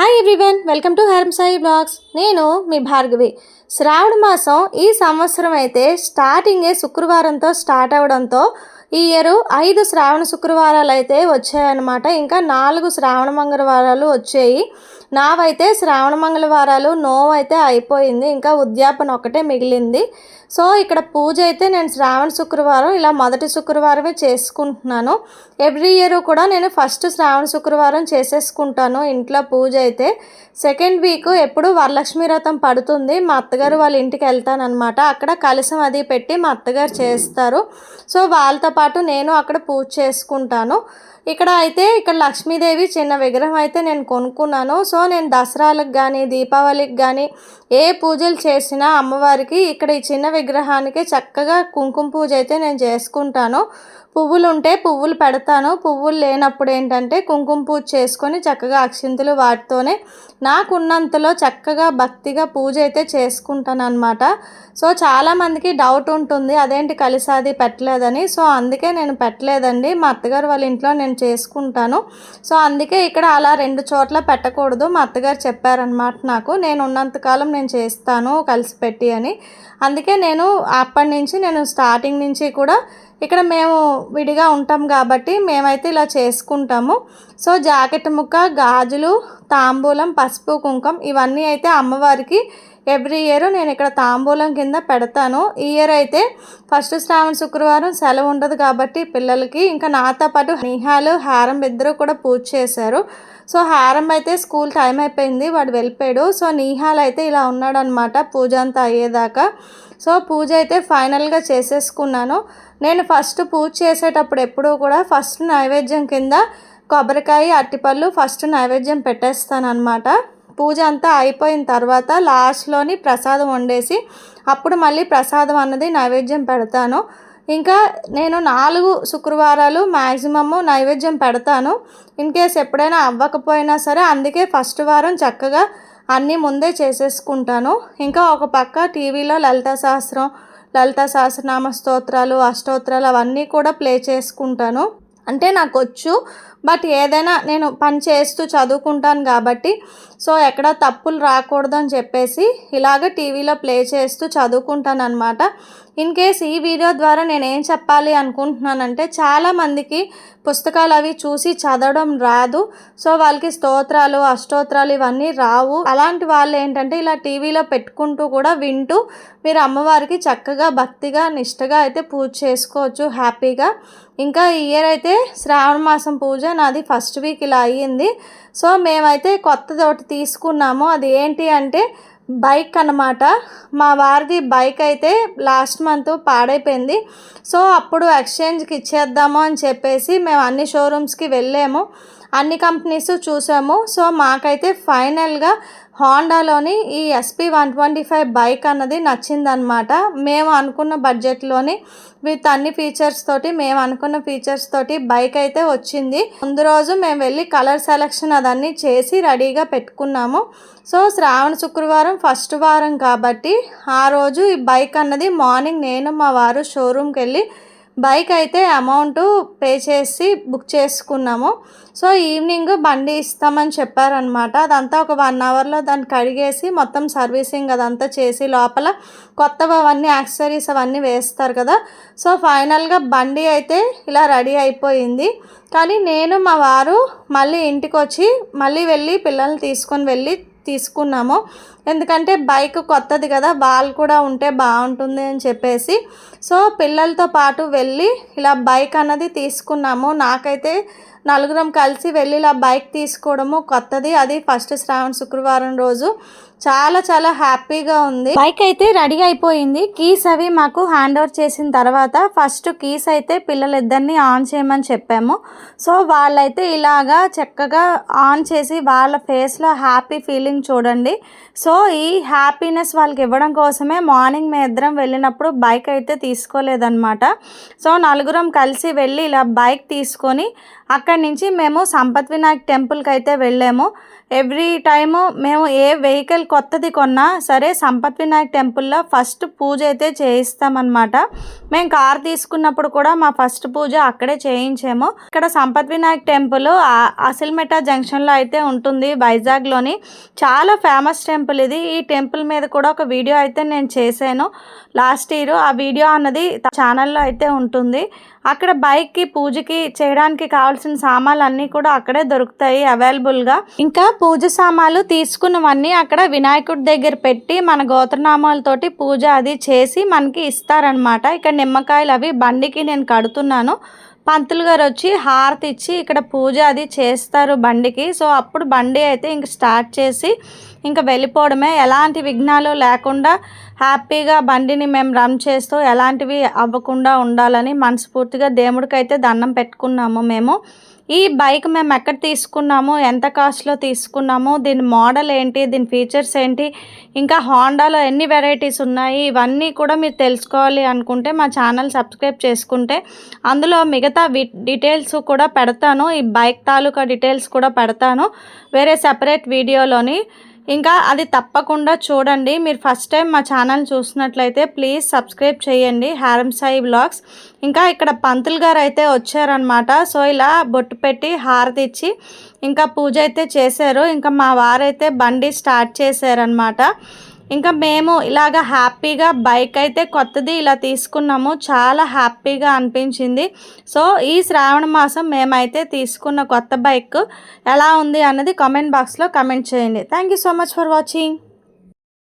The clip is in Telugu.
Hi everyone welcome to హర్మ్ Sai blogs నేను మీ భార్గవి. శ్రావణ మాసం ఈ సంవత్సరం అయితే స్టార్టింగే శుక్రవారంతో స్టార్ట్ అవడంతో ఈ ఇయర్ ఐదు శ్రావణ శుక్రవారాలు అయితే వచ్చాయన్నమాట. ఇంకా నాలుగు శ్రావణ మంగళవారాలు వచ్చాయి. నావైతే శ్రావణ మంగళవారాలు నో అయితే అయిపోయింది. ఇంకా ఉద్యాపన ఒకటే మిగిలింది. సో ఇక్కడ పూజ అయితే నేను శ్రావణ శుక్రవారం ఇలా మొదటి శుక్రవారమే చేసుకుంటున్నాను. ఎవ్రీ ఇయర్ కూడా నేను ఫస్ట్ శ్రావణ శుక్రవారం చేసేసుకుంటాను ఇంట్లో పూజ అయితే. సెకండ్ వీక్ ఎప్పుడు వరలక్ష్మి వ్రతం పడుతుంది. మా అత్తగారు వాళ్ళ ఇంటికి వెళ్తానమాట అక్కడ కలసం అది పెట్టి మా అత్తగారు చేస్తారు. సో వాళ్ళతో పాటు నేను అక్కడ పూజ చేసుకుంటాను. ఇక్కడ అయితే ఇక్కడ లక్ష్మీదేవి చిన్న విగ్రహం అయితే నేను కొనుక్కున్నాను. సో నేను దసరాలకు కానీ దీపావళికి కానీ ఏ పూజలు చేసినా అమ్మవారికి ఇక్కడ ఈ చిన్న విగ్రహానికి చక్కగా కుంకుమ పూజ అయితే నేను చేసుకుంటాను. పువ్వులు ఉంటే పువ్వులు పెడతాను. పువ్వులు లేనప్పుడు ఏంటంటే కుంకుమ పూజ చేసుకొని చక్కగా అక్షింతలు వాటితోనే నాకున్నంతలో చక్కగా భక్తిగా పూజ అయితే చేసుకుంటాను అనమాట సో చాలామందికి డౌట్ ఉంటుంది. అదేంటి కలిసాది పెట్టలేదని. సో అందుకే నేను పెట్టలేదండి. మా అత్తగారు వాళ్ళ ఇంట్లో నేను చేసుకుంటాను. సో అందుకే ఇక్కడ అలా రెండు చోట్ల పెట్టకూడదు. మా అత్తగారు చెప్పారనమాట నాకు నేను ఉన్నంతకాలం నేను చేస్తాను కలిసి పెట్టి అని. అందుకే నేను అప్పటి నుంచి నేను స్టార్టింగ్ నుంచి కూడా ఇక్కడ మేము విడిగా ఉంటాం కాబట్టి మేమైతే ఇలా చేసుకుంటాము. సో జాకెట్ ముక్క గాజులు తాంబూలం పసుపు కుంకం ఇవన్నీ అయితే అమ్మవారికి ఎవ్రీ ఇయర్ నేను ఇక్కడ తాంబూలం కింద పెడతాను. ఈ ఇయర్ అయితే ఫస్ట్ శ్రావణ శుక్రవారం సెలవు ఉండదు కాబట్టి పిల్లలకి ఇంకా నాతో పాటు నిహాలు హారం ఇద్దరు కూడా పూజ చేశారు. సో హారం అయితే స్కూల్ టైం అయిపోయింది వాడు వెళ్ళిపోయాడు. సో నిహాల్ అయితే ఇలా ఉన్నాడు అనమాట పూజ అంతా అయ్యేదాకా. సో పూజ అయితే ఫైనల్గా చేసేసుకున్నాను. నేను ఫస్ట్ పూజ చేసేటప్పుడు ఎప్పుడూ కూడా ఫస్ట్ నైవేద్యం కింద కొబ్బరికాయ అట్టిపళ్ళు ఫస్ట్ నైవేద్యం పెట్టేస్తాను అనమాట పూజ అంతా అయిపోయిన తర్వాత లాస్ట్లోని ప్రసాదం వండేసి అప్పుడు మళ్ళీ ప్రసాదం అన్నది నైవేద్యం పెడతాను. ఇంకా నేను నాలుగు శుక్రవారాలు మ్యాక్సిమము నైవేద్యం పెడతాను. ఇన్ కేస్ ఎప్పుడైనా అవ్వకపోయినా సరే అందుకే ఫస్ట్ వారం చక్కగా అన్నీ ముందే చేసేసుకుంటాను. ఇంకా ఒక పక్క టీవీలో లలిత సహస్రం లలిత సహస్రనామ స్తోత్రాలు అష్టోత్రాలు అవన్నీ కూడా ప్లే చేసుకుంటాను. అంటే నాకు వచ్చు బట్ ఏదైనా నేను పని చేస్తూ చదువుకుంటాను కాబట్టి సో ఎక్కడ తప్పులు రాకూడదని చెప్పేసి ఇలాగ టీవీలో ప్లే చేస్తూ చదువుకుంటాను అనమాట ఇన్ కేస్ ఈ వీడియో ద్వారా నేను ఏం చెప్పాలి అనుకుంటున్నానంటే చాలామందికి పుస్తకాలు అవి చూసి చదవడం రాదు. సో వాళ్ళకి స్తోత్రాలు అష్టోత్రాలు ఇవన్నీ రావు. అలాంటి వాళ్ళు ఏంటంటే ఇలా టీవీలో పెట్టుకుంటూ కూడా వింటూ మీరు అమ్మవారికి చక్కగా భక్తిగా నిష్టగా అయితే పూజ చేసుకోవచ్చు హ్యాపీగా. ఇంకా ఈ ఇయర్ అయితే శ్రావణ మాసం పూజ నాది ఫస్ట్ వీక్ ఇలా అయ్యింది. సో మేమైతే కొత్తది ఒకటి తీసుకున్నాము. అది ఏంటి అంటే బైక్ అన్నమాట. మా వారిది బైక్ అయితే లాస్ట్ మంత్ పాడైపోయింది. సో అప్పుడు ఎక్స్చేంజ్కి ఇచ్చేద్దాము అని చెప్పేసి మేము అన్ని షోరూమ్స్కి వెళ్ళాము. అన్ని కంపెనీస్ చూసాము. సో మాకైతే ఫైనల్గా హోండాలోని ఈ SP one twenty five bike అన్నది నచ్చిందనమాట మేము అనుకున్న బడ్జెట్లోని విత్ అన్ని ఫీచర్స్ తోటి మేము అనుకున్న ఫీచర్స్ తోటి బైక్ అయితే వచ్చింది. ముందు రోజు మేము వెళ్ళి కలర్ సెలెక్షన్ అదన్నీ చేసి రెడీగా పెట్టుకున్నాము. సో శ్రావణ శుక్రవారం ఫస్ట్ వారం కాబట్టి ఆ రోజు ఈ బైక్ అన్నది మార్నింగ్ నేను మా వారు షోరూమ్కి వెళ్ళి బైక్ అయితే అమౌంట్ పే చేసి బుక్ చేసుకున్నాము. సో ఈవినింగ్ బండి ఇస్తామని చెప్పారనమాట అదంతా ఒక వన్ అవర్లో దాన్ని కడిగేసి మొత్తం సర్వీసింగ్ అదంతా చేసి లోపల కొత్తవి అవన్నీ యాక్సరీస్ అవన్నీ వేస్తారు కదా. సో ఫైనల్గా బండి అయితే ఇలా రెడీ అయిపోయింది. కానీ నేను మా వారు మళ్ళీ ఇంటికి వచ్చి మళ్ళీ వెళ్ళి పిల్లల్ని తీసుకొని వెళ్ళి తీసుకున్నాము. ఎందుకంటే బైక్ కొత్తది కదా వాళ్ళు కూడా ఉంటే బాగుంటుంది అని చెప్పేసి. సో పిల్లలతో పాటు వెళ్ళి ఇలా బైక్ అన్నది తీసుకున్నాము. నాకైతే నలుగురం కలిసి వెళ్ళి ఇలా బైక్ తీసుకోవడము కొత్తది. అది ఫస్ట్ శ్రావణ శుక్రవారం రోజు. చాలా చాలా హ్యాపీగా ఉంది. బైక్ అయితే రెడీ అయిపోయింది. కీస్ అవి మాకు హ్యాండ్ ఓవర్ చేసిన తర్వాత ఫస్ట్ కీస్ అయితే పిల్లలిద్దరిని ఆన్ చేయమని చెప్పాము. సో వాళ్ళైతే ఇలాగా చక్కగా ఆన్ చేసి వాళ్ళ ఫేస్లో హ్యాపీ ఫీలింగ్ చూడండి. సో ఈ హ్యాపీనెస్ వాళ్ళకి ఇవ్వడం కోసమే మార్నింగ్ మేము ఇద్దరం వెళ్ళినప్పుడు బైక్ అయితే తీసుకోలేదన్నమాట. సో నలుగురం కలిసి వెళ్ళి ఇలా బైక్ తీసుకొని అక్కడి నుంచి మేము సంపత్ వినాయక్ టెంపుల్కి అయితే వెళ్ళాము. ఎవ్రీ టైము మేము ఏ వెహికల్ కొత్తది కొన్నా సరే సంపత్ వినాయక్ టెంపుల్లో ఫస్ట్ పూజ అయితే చేయిస్తామన్నమాట. మేము కార్ తీసుకున్నప్పుడు కూడా మా ఫస్ట్ పూజ అక్కడే చేయించాము. ఇక్కడ సంపత్ వినాయక్ టెంపుల్ అసిల్మెటా జంక్షన్లో అయితే ఉంటుంది. వైజాగ్లోని చాలా ఫేమస్ టెంపుల్ ఇది ఈ టెంపుల్ మీద కూడా ఒక వీడియో అయితే నేను చేశాను. లాస్ట్ ఇయర్ ఆ వీడియో అన్నది ఛానల్లో అయితే ఉంటుంది. అక్కడ బైక్కి పూజకి చేయడానికి కావాల్సిన సామాన్లు అన్నీ కూడా అక్కడే దొరుకుతాయి అవైలబుల్గా. ఇంకా పూజ సామాన్లు తీసుకున్నవన్నీ అక్కడ వినాయకుడి దగ్గర పెట్టి మన గోత్రనామాలతోటి పూజ అది చేసి మనకి ఇస్తారనమాట ఇక్కడ నిమ్మకాయలు అవి బండికి నేను కడుతున్నాను. పంతులు గారు వచ్చి హారతి ఇచ్చి ఇక్కడ పూజ అది చేస్తారు బండికి. సో అప్పుడు బండి అయితే ఇంక స్టార్ట్ చేసి ఇంకా వెళ్ళిపోవడమే. ఎలాంటి విఘ్నాలు లేకుండా హ్యాపీగా బండిని మేము రన్ చేస్తూ ఎలాంటివి అవ్వకుండా ఉండాలని మనస్ఫూర్తిగా దేవుడికి అయితే దండం పెట్టుకున్నాము మేము. ఈ బైక్ మేము ఎక్కడ తీసుకున్నాము ఎంత కాస్ట్లో తీసుకున్నాము దీని మోడల్ ఏంటి దీని ఫీచర్స్ ఏంటి ఇంకా హోండాలో ఎన్ని వెరైటీస్ ఉన్నాయి ఇవన్నీ కూడా మీరు తెలుసుకోవాలి అనుకుంటే మా ఛానల్ సబ్స్క్రైబ్ చేసుకుంటే అందులో మిగతా డీటెయిల్స్ కూడా పెడతాను. ఈ బైక్ తాలూకా డీటెయిల్స్ కూడా పెడతాను. వేరే సెపరేట్ వీడియోలోని ఇంకా అది తప్పకుండా చూడండి. మీరు ఫస్ట్ టైం మా ఛానల్ చూసినట్లయితే ప్లీజ్ సబ్స్క్రైబ్ చేయండి. హారం సాయి బ్లాగ్స్ ఇంకా ఇక్కడ పంతులు గారు అయితే వచ్చారనమాట సో ఇలా బొట్టు పెట్టి హారతి ఇచ్చి ఇంకా పూజ అయితే చేశారు. ఇంకా మా వారైతే బండి స్టార్ట్ చేశారనమాట ఇంకా మేము ఇలాగ హ్యాపీగా బైక్ అయితే కొత్తది ఇలా తీసుకున్నాము. చాలా హ్యాపీగా అనిపించింది. సో ఈ శ్రావణ మాసం మేమైతే తీసుకున్న కొత్త బైక్ ఎలా ఉంది అన్నది కామెంట్ బాక్స్లో కమెంట్ చేయండి. Thank you so much for watching